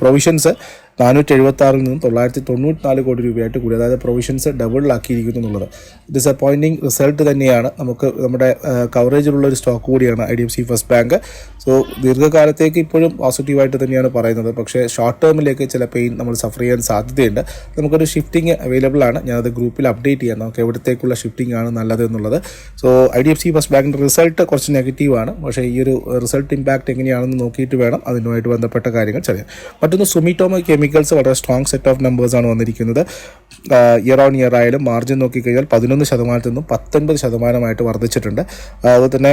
A: പ്രൊവിഷൻസ് നാനൂറ്റി എഴുപത്തി ആറിൽ നിന്നും തൊള്ളായിരത്തി തൊണ്ണൂറ്റി നാല് കോടി രൂപയായിട്ട് കൂടി അതായത് പ്രൊവിഷൻസ് ഡബിളിലാക്കിയിരിക്കുന്നു എന്നുള്ളത്. ഡിസപ്പോയിന്റിംഗ് റിസൾട്ട് തന്നെയാണ്. നമുക്ക് നമ്മുടെ കവറേജിലുള്ള ഒരു സ്റ്റോക്ക് കൂടിയാണ് I D F C first bank so ദീർഘകാലത്തേക്ക് ഇപ്പോഴും പോസിറ്റീവായിട്ട് തന്നെയാണ് പറയുന്നത്. പക്ഷേ ഷോർട്ട് ടേമിലേക്ക് ചില പെയിൻ നമ്മൾ സഫർ ചെയ്യാൻ സാധ്യതയുണ്ട്. നമുക്കൊരു ഷിഫ്റ്റിംഗ് അവൈലബിൾ ആണ്. ഞാനത് ഗ്രൂപ്പിൽ അപ്ഡേറ്റ് ചെയ്യാം. നമുക്ക് എവിടത്തേക്കുള്ള ഷിഫ്റ്റിംഗ് ആണ് നല്ലത് എന്നുള്ളത്. So I D F C first ബാങ്കിന്റെ റിസൾട്ട് കുറച്ച് നെഗറ്റീവാണ് പക്ഷേ ഈ ഒരു റിസൾട്ട് ഇമ്പാക്റ്റ് എങ്ങനെയാണെന്ന് നോക്കിയിട്ട് വേണം അതിനുമായിട്ട് ബന്ധപ്പെട്ട കാര്യങ്ങൾ ചെയ്യാൻ. മറ്റൊന്ന് സുമിറ്റോമോ കെമിക്കൽസ് വളരെ സ്ട്രോങ് സെറ്റ് ഓഫ് നമ്പേഴ്സാണ് വന്നിരിക്കുന്നത്. ഇയർ ഓൺ ഇയർ ആയാലും മാർജിൻ നോക്കിക്കഴിഞ്ഞാൽ പതിനൊന്ന് ശതമാനത്തിൽ നിന്നും പത്തൊൻപത് ശതമാനമായിട്ട് വർദ്ധിച്ചിട്ടുണ്ട്. അതുപോലെ തന്നെ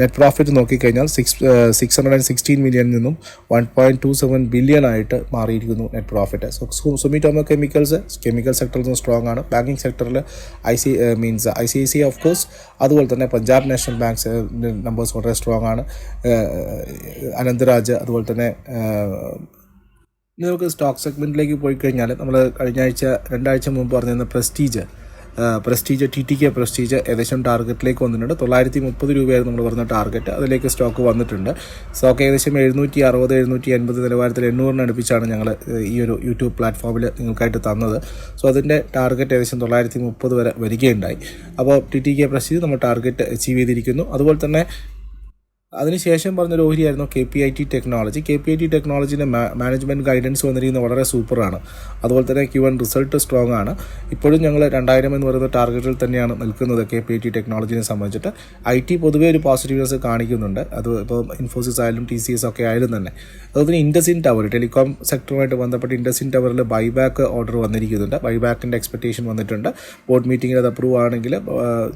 A: നെറ്റ് പ്രോഫിറ്റ് നോക്കിക്കഴിഞ്ഞാൽ six six hundred and sixteen മില്യണിൽ നിന്നും one point two seven billion ആയിട്ട് മാറിയിരിക്കുന്നു net profit so Sumitomo chemicals chemical സെക്ടറിൽ നിന്ന് സ്ട്രോങ് ആണ്. ബാങ്കിങ് സെക്ടറിൽ I C means I C I C of course അതുപോലെ തന്നെ പഞ്ചാബ് നാഷണൽ ബാങ്ക്സ് നമ്പേഴ്സ് വളരെ സ്ട്രോങ് ആണ്. അനന്ത്രാജ് അതുപോലെ തന്നെ ഇനി നമുക്ക് സ്റ്റോക്ക് സെഗ്മെന്റിലേക്ക് പോയി കഴിഞ്ഞാൽ നമ്മൾ കഴിഞ്ഞ ആഴ്ച രണ്ടാഴ്ച മുമ്പ് പറഞ്ഞിരുന്ന Prestige Prestige T T K Prestige ഏകദേശം ടാർഗറ്റിലേക്ക് വന്നിട്ടുണ്ട്. തൊള്ളായിരത്തി മുപ്പത് രൂപയായിരുന്നു നമ്മൾ പറഞ്ഞ ടാർഗറ്റ് അതിലേക്ക് സ്റ്റോക്ക് വന്നിട്ടുണ്ട്. സ്റ്റോക്ക് ഏകദേശം എഴുന്നൂറ്റി അറുപത് എഴുന്നൂറ്റി എൺപത് നിലവാരത്തിൽ എണ്ണൂറിന് അടുപ്പിച്ചാണ് ഞങ്ങൾ ഈ ഒരു യൂട്യൂബ് പ്ലാറ്റ്ഫോമിൽ നിങ്ങൾക്കായിട്ട് തന്നത്. സോ അതിന്റെ ടാർഗറ്റ് ഏകദേശം തൊള്ളായിരത്തി മുപ്പത് വരെ വരികയുണ്ടായി. അപ്പോൾ ടി ടി കെ പ്രസ്റ്റീജ് നമ്മൾ ടാർഗറ്റ് അച്ചീവ് ചെയ്തിരിക്കുന്നു. അതുപോലെ തന്നെ അതിനുശേഷം പറഞ്ഞൊരു ഓഹരിയായിരുന്നു K P I T technology. K P I T ടെക്നോളജിന്റെ management guidance വന്നിരിക്കുന്നത് വളരെ സൂപ്പറാണ്. അതുപോലെ തന്നെ ക്യു വൺ റിസൾട്ട് സ്ട്രോങ് ആണ്. ഇപ്പോഴും ഞങ്ങൾ രണ്ടായിരം എന്ന് പറയുന്ന ടാർഗറ്റിൽ തന്നെയാണ് നിൽക്കുന്നത് കെ പി ഐ ടി ടെക്നോളജിനെ സംബന്ധിച്ചിട്ട്. ഐ ടി പൊതുവേ ഒരു പോസിറ്റീവ്നെസ് കാണിക്കുന്നുണ്ട്. അത് ഇപ്പോൾ ഇൻഫോസിസ് ആയാലും ടി സി എസ് ഒക്കെ ആയാലും തന്നെ. അതുപോലെ ഇൻഡസിൻ ടവർ ടെലികോം സെക്ടറുമായിട്ട് ബന്ധപ്പെട്ട് ഇൻഡസിൻ ടവറിൽ ബൈബാക്ക് ഓർഡർ വന്നിരിക്കുന്നുണ്ട്. ബൈബാക്കിന്റെ എക്സ്പെക്ടേഷൻ വന്നിട്ടുണ്ട്. ബോർഡ് മീറ്റിംഗിൽ അത് അപ്രൂവ് ആണെങ്കിൽ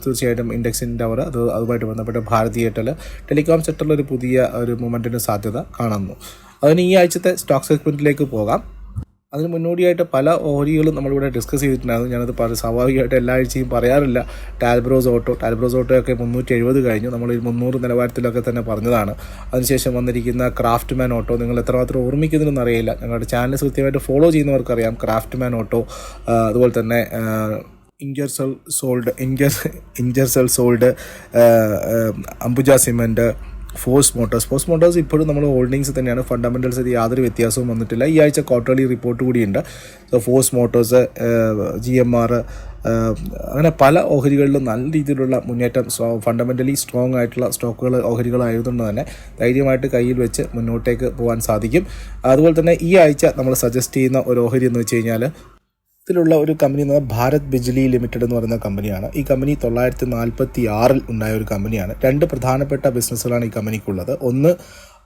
A: തീർച്ചയായിട്ടും ഇൻഡക്സിൻ ടവർ അത് അതുമായിട്ട് ബന്ധപ്പെട്ട് ഭാരതി എയർടെൽ ടെലികോം സെക്ടറിൽ ഒരു പുതിയ ഒരു മൂവ്മെന്റിന് സാധ്യത കാണുന്നു. അതിന് ഈ ആഴ്ചത്തെ സ്റ്റോക്ക് സെഗ്മെന്റിലേക്ക് പോകാം. അതിന് മുന്നോടിയായിട്ട് പല ഓഹരികളും നമ്മളിവിടെ ഡിസ്കസ് ചെയ്തിട്ടുണ്ടായിരുന്നു. ഞാനത് പല സ്വാഭാവികമായിട്ട് എല്ലാ ആഴ്ചയും പറയാറില്ല. ടാൽബ്രോസ് ഓട്ടോ ടാൽബ്രോസ് ഓട്ടോ ഒക്കെ മുന്നൂറ്റി എഴുപത് കഴിഞ്ഞു. നമ്മൾ മുന്നൂറ് നിലവാരത്തിലൊക്കെ തന്നെ പറഞ്ഞതാണ്. അതിനുശേഷം വന്നിരിക്കുന്ന ക്രാഫ്റ്റ് മാൻ ഓട്ടോ നിങ്ങൾ എത്രമാത്രം ഓർമ്മിക്കുന്നതെന്ന് അറിയില്ല. ഞങ്ങളുടെ ചാനൽ കൃത്യമായിട്ട് ഫോളോ ചെയ്യുന്നവർക്കറിയാം. ക്രാഫ്റ്റ് മാൻ ഓട്ടോ അതുപോലെ തന്നെ ഇൻജർസെൽ സോൾഡ് ഇഞ്ചർ Ingersoll sold Ambuja cement Force Motors Force Motors ഇപ്പോഴും നമ്മൾ ഹോൾഡിങ്സ് തന്നെയാണ്. ഫണ്ടമെന്റൽസ് യാതൊരു വ്യത്യാസവും വന്നിട്ടില്ല. ഈ ആഴ്ച ക്വാർട്ടർലി റിപ്പോർട്ട് കൂടിയുണ്ട്. Force Motors G M R അങ്ങനെ പല ഓഹരികളിലും നല്ല രീതിയിലുള്ള മുന്നേറ്റം ഫണ്ടമെന്റലി സ്ട്രോങ് ആയിട്ടുള്ള സ്റ്റോക്കുകൾ ഓഹരികളായതുകൊണ്ട് തന്നെ ധൈര്യമായിട്ട് കയ്യിൽ വെച്ച് മുന്നോട്ടേക്ക് പോകാൻ സാധിക്കും. അതുപോലെ തന്നെ ഈ ആഴ്ച നമ്മൾ സജസ്റ്റ് ചെയ്യുന്ന ഒരു ഓഹരി എന്ന് വെച്ച് കഴിഞ്ഞാൽ ത്തിലുള്ള ഒരു കമ്പനി എന്ന് പറഞ്ഞാൽ ഭാരത് ബിജ്ലി ലിമിറ്റഡ് എന്ന് പറയുന്ന കമ്പനിയാണ് ഈ കമ്പനി തൊള്ളായിരത്തി നാൽപ്പത്തി ആറിൽ ഉണ്ടായ ഒരു കമ്പനിയാണ് രണ്ട് പ്രധാനപ്പെട്ട ബിസിനസ്സുകളാണ് ഈ കമ്പനിക്കുള്ളത് ഒന്ന്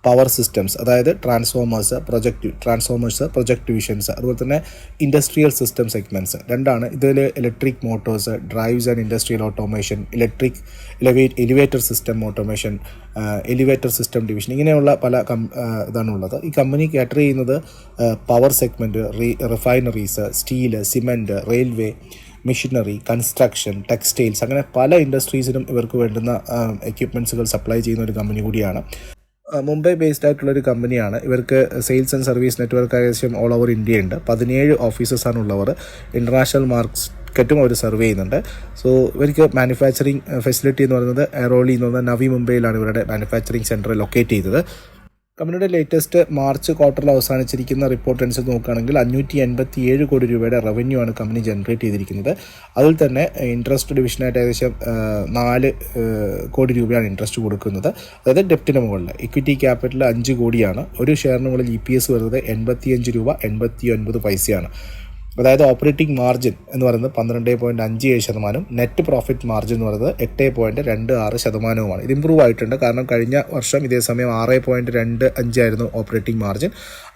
A: പവർ സിസ്റ്റംസ് അതായത് transformers project transformers project divisions അതുപോലെ തന്നെ ഇൻഡസ്ട്രിയൽ സിസ്റ്റം സെഗ്മെന്റ്സ് രണ്ടാണ് ഇതിൽ electric motors drives and industrial automation electric elevate elevator system automation elevator system division ഇങ്ങനെയുള്ള പല കം ഇതാണുള്ളത്. ഈ കമ്പനി കാറ്റർ ചെയ്യുന്നത് power segment re refineries steel cement railway machinery construction textiles അങ്ങനെ പല ഇൻഡസ്ട്രീസിനും ഇവർക്ക് വേണ്ടുന്ന എക്യുപ്മെന്റ്സുകൾ സപ്ലൈ ചെയ്യുന്ന ഒരു കമ്പനി കൂടിയാണ്. മുംബൈ ബേസ്ഡ് ആയിട്ടുള്ള ഒരു കമ്പനിയാണ്. ഇവർക്ക് സെയിൽസ് ആൻഡ് സർവീസ് നെറ്റ്വർക്ക് ഏകദേശം ഓൾ ഓവർ ഇന്ത്യ ഉണ്ട്. പതിനേഴ് ഓഫീസേഴ്സാണ് ഉള്ളവർ. ഇന്റർനാഷണൽ മാർക്കറ്റും അവർ സെർവ് ചെയ്യുന്നുണ്ട്. സോ ഇവർക്ക് മാനുഫാക്ചറിങ് ഫെസിലിറ്റി എന്ന് പറയുന്നത് എറോളി എന്ന് പറയുന്ന നവി മുംബൈയിലാണ് ഇവരുടെ മാനുഫാക്ചറിങ് സെന്റർ ലൊക്കേറ്റ് ചെയ്തത്. കമ്പനിയുടെ ലേറ്റസ്റ്റ് മാർച്ച് ക്വാർട്ടറിൽ അവസാനിച്ചിരിക്കുന്ന റിപ്പോർട്ട് അനുസരിച്ച് നോക്കുകയാണെങ്കിൽ അഞ്ഞൂറ്റി എൺപത്തി ഏഴ് കോടി രൂപയുടെ റവന്യൂ ആണ് കമ്പനി ജനറേറ്റ് ചെയ്തിരിക്കുന്നത്. അതിൽ തന്നെ ഇൻട്രസ്റ്റ് ഡിവിഷനായിട്ട് ഏകദേശം നാല് കോടി രൂപയാണ് ഇൻട്രസ്റ്റ് കൊടുക്കുന്നത്. അതായത് ഡെപ്റ്റിന് മുകളിൽ. ഇക്വിറ്റി ക്യാപിറ്റൽ അഞ്ച് കോടിയാണ്. ഒരു ഷെയറിന് മുകളിൽ ഇ പി എസ് വരുന്നത് എൺപത്തിയഞ്ച് രൂപ എൺപത്തി ഒൻപത് പൈസയാണ്. അതായത് ഓപ്പറേറ്റിംഗ് മാർജിൻ എന്ന് പറയുന്നത് പന്ത്രണ്ട് പോയിന്റ് അഞ്ച് ഏഴ് ശതമാനം നെറ്റ് പ്രോഫിറ്റ് മാർജിൻ എന്ന് പറയുന്നത് എട്ട് പോയിന്റ് രണ്ട് ആറ് ശതമാനവുമാണ്. ഇത് ഇമ്പ്രൂവ് ആയിട്ടുണ്ട്. കാരണം കഴിഞ്ഞ വർഷം ഇതേ സമയം ആറ് പോയിന്റ് രണ്ട് അഞ്ചായിരുന്നു ഓപ്പറേറ്റിംഗ് മാർജിൻ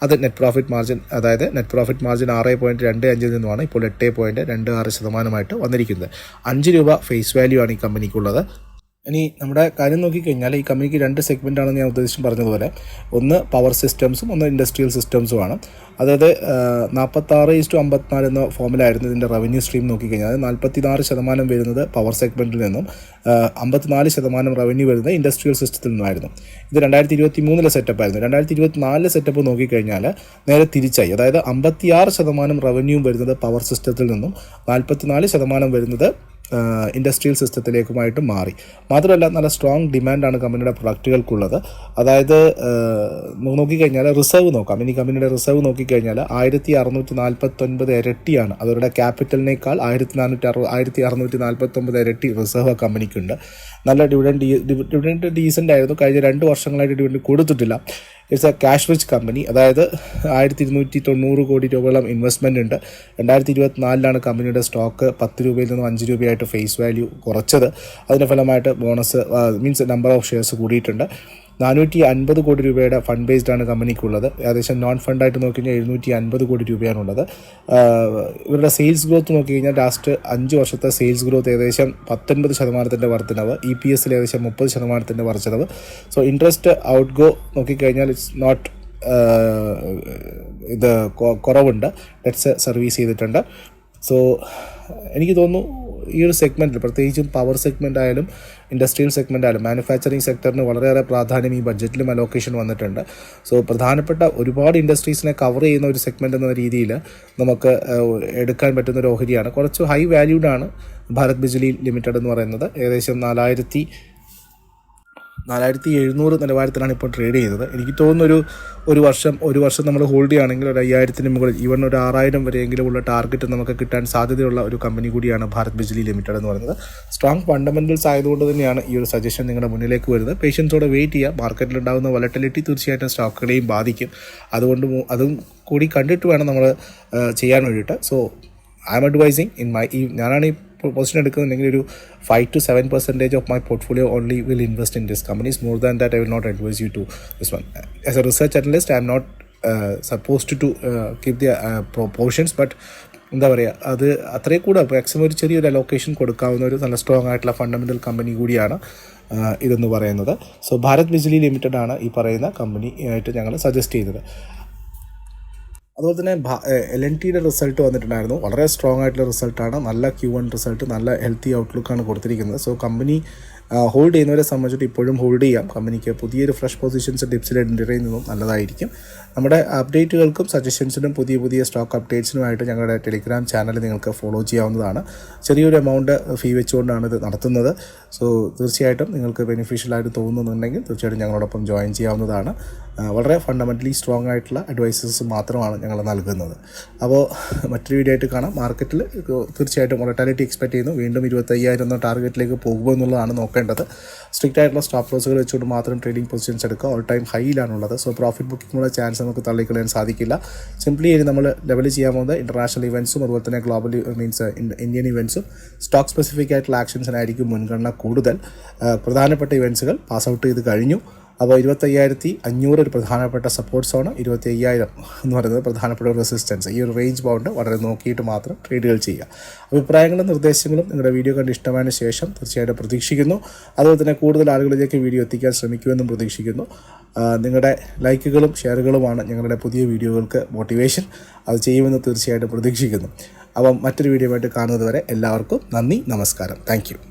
A: അത് നെറ്റ് പ്രോഫിറ്റ് മാർജിൻ അതായത് നെറ്റ് പ്രോഫിറ്റ് മാർജിൻ ആറ് പോയിന്റ് രണ്ട് അഞ്ചിൽ നിന്നുമാണ് ഇപ്പോൾ എട്ട് പോയിന്റ് രണ്ട് ആറ് ശതമാനമായിട്ട് വന്നിരിക്കുന്നത്. അഞ്ച് രൂപ ഫേസ് വാല്യൂ ആണ് ഈ കമ്പനിക്കുള്ളത് ഇനി നമ്മുടെ കാര്യം നോക്കിക്കഴിഞ്ഞാൽ ഈ കമ്പനിക്ക് രണ്ട് സെഗ്മെന്റ് ആണെന്ന് ഞാൻ ഉദ്ദേശിച്ച് പറഞ്ഞതുപോലെ. ഒന്ന് പവർ സിസ്റ്റംസും ഒന്ന് ഇൻഡസ്ട്രിയൽ സിസ്റ്റംസുമാണ് അതായത് നാൽപ്പത്താറ് ഈസ്റ്റു അമ്പത്തിനാല് എന്ന ഫോമിലായിരുന്നു ഇതിന്റെ റവന്യൂ സ്ട്രീം നോക്കിക്കഴിഞ്ഞാൽ അത് നാൽപ്പത്തിനാറ് ശതമാനം വരുന്നത് പവർ സെഗ്മെന്റിൽ നിന്നും അമ്പത്തിനാല് ശതമാനം റവന്യൂ വരുന്നത് ഇൻഡസ്ട്രിയൽ സിസ്റ്റത്തിൽ നിന്നായിരുന്നു ഇത് രണ്ടായിരത്തി ഇരുപത്തി മൂന്നിലെ സെറ്റപ്പ് ആയിരുന്നു. രണ്ടായിരത്തി ഇരുപത്തി നാലിലെ സെറ്റപ്പ് നോക്കിക്കഴിഞ്ഞാൽ നേരെ തിരിച്ചായി. അതായത് അമ്പത്തിയാറ് ശതമാനം റവന്യൂ വരുന്നത് പവർ സിസ്റ്റത്തിൽ നിന്നും നാൽപ്പത്തിനാല് ശതമാനം വരുന്നത് ഇൻഡസ്ട്രിയൽ സിസ്റ്റത്തിലേക്കുമായിട്ട് മാറി. മാത്രമല്ല നല്ല സ്ട്രോങ് ഡിമാൻഡാണ് കമ്പനിയുടെ പ്രൊഡക്റ്റുകൾക്കുള്ളത് അതായത് നോക്കിക്കഴിഞ്ഞാൽ റിസർവ് നോക്കാം. ഇനി കമ്പനിയുടെ റിസർവ് നോക്കിക്കഴിഞ്ഞാൽ ആയിരത്തി അറുന്നൂറ്റി നാൽപ്പത്തൊൻപത് ഇരട്ടിയാണ്. അവരുടെ ക്യാപിറ്റലിനേക്കാൾ ആയിരത്തി നാനൂറ്റി അറുപത് ആയിരത്തി അറുന്നൂറ്റി നാൽപ്പത്തൊമ്പത് ഇരട്ടി റിസർവ് കമ്പനിക്കുണ്ട് നല്ല ഡിവിഡൻഡ് ഡിവിഡൻഡ് ഡീസന്റ് ആയിരുന്നു. കഴിഞ്ഞ രണ്ട് വർഷങ്ങളായിട്ട് ഡിവിഡൻഡ് കൊടുത്തിട്ടില്ല. It's a cash rich company അതായത് ആയിരത്തി ഇരുന്നൂറ്റി തൊണ്ണൂറ് കോടി രൂപയോളം ഇൻവെസ്റ്റ്മെന്റ് ഉണ്ട്. രണ്ടായിരത്തി ഇരുപത്തിനാലിലാണ് കമ്പനിയുടെ സ്റ്റോക്ക് പത്ത് രൂപയിൽ നിന്നും അഞ്ച് രൂപയായിട്ട് ഫേസ് വാല്യൂ കുറച്ചത്. അതിന്റെ ഫലമായിട്ട് bonus means number of shares കൂടിയിട്ടുണ്ട്. നാനൂറ്റി അൻപത് കോടി രൂപയുടെ ഫണ്ട് ബേസ്ഡ് ആണ് കമ്പനിക്കുള്ളത്. ഏകദേശം നോൺ ഫണ്ടായിട്ട് നോക്കി കഴിഞ്ഞാൽ എഴുന്നൂറ്റി അൻപത് കോടി രൂപയാണുള്ളത് ഇവരുടെ സെയിൽസ് ഗ്രോത്ത് നോക്കി കഴിഞ്ഞാൽ ലാസ്റ്റ് അഞ്ച് വർഷത്തെ സെയിൽസ് ഗ്രോത്ത് ഏകദേശം പത്തൊൻപത് ശതമാനത്തിന്റെ വർധനവ് ഇ പി എസിൽ ഏകദേശം മുപ്പത് ശതമാനത്തിന്റെ വർധനവ്. സോ ഇൻട്രസ്റ്റ് ഔട്ട് ഗോ നോക്കിക്കഴിഞ്ഞാൽ ഇറ്റ്സ് നോട്ട് ഇത് കുറവുണ്ട്. ഡെറ്റ്സ് സർവീസ് ചെയ്തിട്ടുണ്ട്. സോ എനിക്ക് തോന്നുന്നു ഈ ഒരു സെഗ്മെന്റിൽ പ്രത്യേകിച്ചും പവർ സെഗ്മെന്റ് ആയാലും ഇൻഡസ്ട്രിയൽ സെഗ്മെന്റ് ആയാലും മാനുഫാക്ചറിങ് സെക്ടറിന് വളരെയേറെ പ്രാധാന്യം ഈ ബഡ്ജറ്റിലും അലോക്കേഷൻ വന്നിട്ടുണ്ട്. സോ പ്രധാനപ്പെട്ട ഒരുപാട് ഇൻഡസ്ട്രീസിനെ കവർ ചെയ്യുന്ന ഒരു സെഗ്മെന്റ് എന്ന രീതിയിൽ നമുക്ക് എടുക്കാൻ പറ്റുന്ന ഒരു ഓഹരിയാണ്. കുറച്ച് ഹൈ വാല്യൂഡാണ് ഭാരത് ബിജ്ലി ലിമിറ്റഡ് എന്ന് പറയുന്നത്. ഏകദേശം നാലായിരത്തി നാലായിരത്തി എഴുന്നൂറ് നിലവാരത്തിലാണ് ഇപ്പോൾ ട്രേഡ് ചെയ്യുന്നത്. എനിക്ക് തോന്നുന്നു ഒരു വർഷം ഒരു വർഷം നമ്മൾ ഹോൾഡ് ചെയ്യുകയാണെങ്കിൽ ഒരു അയ്യായിരത്തിന് മുകളിൽ ഈവൺ ഒരു ആറായിരം വരെയെങ്കിലും ഉള്ള ടാർഗറ്റ് നമുക്ക് കിട്ടാൻ സാധ്യതയുള്ള ഒരു കമ്പനി കൂടിയാണ് ഭാരത് ബിജ്ലി ലിമിറ്റഡ് എന്ന് പറയുന്നത്. സ്ട്രോങ് ഫണ്ടമെന്റൽസ് ആയതുകൊണ്ട് തന്നെയാണ് ഈ ഒരു സജഷൻ നിങ്ങളുടെ മുന്നിലേക്ക് വരുന്നത്. പേഷ്യൻസോടെ വെയിറ്റ് ചെയ്യുക. മാർക്കറ്റിൽ ഉണ്ടാകുന്ന വലറ്റിലിറ്റി തീർച്ചയായിട്ടും സ്റ്റോക്കുകളെയും ബാധിക്കും. അതുകൊണ്ട് അതും കൂടി കണ്ടിട്ട് വേണം നമ്മൾ ചെയ്യാൻ വേണ്ടിയിട്ട്. So I'm advising in my ഈ ഞാനാണ് ഈ പൊസിഷൻ എടുക്കുന്നുണ്ടെങ്കിൽ ഒരു five to seven percentage of my portfolio only will invest in this companies more than that I will not advise you to this one as a research analyst I'm not supposed to keep the portions but എന്താ പറയുക അത് അത്രയും കൂടെ maximum ഒരു ചെറിയൊരു allocation കൊടുക്കാവുന്ന ഒരു നല്ല സ്ട്രോങ് ആയിട്ടുള്ള ഫണ്ടമെന്റൽ കമ്പനി കൂടിയാണ് ഇതെന്ന് പറയുന്നത്. സോ ഭാരത് ബിജ്ലി ലിമിറ്റഡ് ആണ് ഈ പറയുന്ന കമ്പനി ആയിട്ട് ഞങ്ങൾ സജസ്റ്റ് ചെയ്തത് അതുപോലെ തന്നെ എൽ എൻ ടിയുടെ റിസൾട്ട് വന്നിട്ടുണ്ടായിരുന്നു. വളരെ സ്ട്രോങ് ആയിട്ടുള്ള റിസൾട്ടാണ് നല്ല ക്യൂ വൺ റിസൾട്ട് നല്ല ഹെൽത്തി ഔട്ട്ലുക്കാണ് കൊടുത്തിരിക്കുന്നത്. സോ കമ്പനി ഹോൾഡ് ചെയ്യുന്നവരെ സംബന്ധിച്ചിട്ട് ഇപ്പോഴും ഹോൾഡ് ചെയ്യാം. കമ്പനിക്ക് പുതിയൊരു ഫ്രഷ് പൊസിഷൻസ് ഡിപ്സിൽ എന്റർ ചെയ്യുന്നതും നല്ലതായിരിക്കും. നമ്മുടെ അപ്ഡേറ്റുകൾക്കും സജഷൻസിനും പുതിയ പുതിയ സ്റ്റോക്ക് അപ്ഡേറ്റ്സിനുമായിട്ട് ഞങ്ങളുടെ ടെലിഗ്രാം ചാനൽ നിങ്ങൾക്ക് ഫോളോ ചെയ്യാവുന്നതാണ്. ചെറിയൊരു എമൗണ്ട് ഫീ വെച്ചുകൊണ്ടാണ് ഇത് നടത്തുന്നത്. സോ തീർച്ചയായിട്ടും നിങ്ങൾക്ക് ബെനിഫിഷ്യൽ ആയിട്ട് തോന്നുന്നുണ്ടെങ്കിൽ തീർച്ചയായിട്ടും ഞങ്ങളോടൊപ്പം ജോയിൻ ചെയ്യാവുന്നതാണ്. വളരെ ഫണ്ടമെന്റലി സ്ട്രോങ് ആയിട്ടുള്ള അഡ്വൈസസ് മാത്രമാണ് ഞങ്ങൾ നൽകുന്നത്. അപ്പോൾ മറ്റൊരു വീഡിയോ ആയിട്ട് കാണാം. മാർക്കറ്റിൽ തീർച്ചയായിട്ടും മൊളറ്റാലിറ്റി എക്സ്പെക്ട് ചെയ്യുന്നു. വീണ്ടും ഇരുപത്തയ്യായിരം എന്ന ടാർഗറ്റിലേക്ക് പോകുമോ എന്നുള്ളതാണ് നോക്കേണ്ടത് സ്ട്രിക്റ്റ് ആയിട്ടുള്ള സ്റ്റോപ്പ് ലോസുകൾ വെച്ചുകൊണ്ട് മാത്രം ട്രേഡിംഗ് പൊസിഷൻസ് എടുക്കുക. ഓൾ ടൈം ഹൈയിലാണുള്ളത് സോ പ്രോഫിറ്റ് ബുക്കിങ്ങിനുള്ള ചാൻസ് നമുക്ക് തള്ളിക്കളയാൻ സാധിക്കില്ല. സിംപ്ലി ഇനി നമ്മൾ ലെവൽ ചെയ്യാൻ പോകുന്നത് ഇന്റർനാഷണൽ ഇവൻസും അതുപോലെ തന്നെ ഗ്ലോബൽ മീൻസ് ഇന്ത്യൻ ഇവൻസും സ്റ്റോക്ക് സ്പെസിഫിക് ആയിട്ടുള്ള ആക്ഷൻസിനായിരിക്കും മുൻഗണന കൂടുതൽ. പ്രധാനപ്പെട്ട ഇവൻസുകൾ പാസ് ഔട്ട് ചെയ്ത് കഴിഞ്ഞു. അപ്പോൾ ഇരുപത്തയ്യായിരത്തി അഞ്ഞൂറ് ഒരു പ്രധാനപ്പെട്ട സപ്പോർട്ട് സോണ് ഇരുപത്തി അയ്യായിരം എന്ന് പറയുന്നത് പ്രധാനപ്പെട്ട ഒരു റെസിസ്റ്റൻസ് ഈ ഒരു റേഞ്ച് ബൗണ്ട് വളരെ നോക്കിയിട്ട് മാത്രം ട്രേഡുകൾ ചെയ്യുക. അഭിപ്രായങ്ങളും നിർദ്ദേശങ്ങളും നിങ്ങളുടെ വീഡിയോ കണ്ട് ഇഷ്ടമായതിനു ശേഷം തീർച്ചയായിട്ടും പ്രതീക്ഷിക്കുന്നു. അതുപോലെ തന്നെ കൂടുതൽ ആളുകളിലേക്ക് വീഡിയോ എത്തിക്കാൻ ശ്രമിക്കുമെന്നും പ്രതീക്ഷിക്കുന്നു. നിങ്ങളുടെ ലൈക്കുകളും ഷെയറുകളുമാണ് ഞങ്ങളുടെ പുതിയ വീഡിയോകൾക്ക് മോട്ടിവേഷൻ അത് ചെയ്യുമെന്ന് തീർച്ചയായിട്ടും പ്രതീക്ഷിക്കുന്നു. അപ്പം മറ്റൊരു വീഡിയോ ആയിട്ട് കാണുന്നത് വരെ എല്ലാവർക്കും നന്ദി നമസ്കാരം. താങ്ക്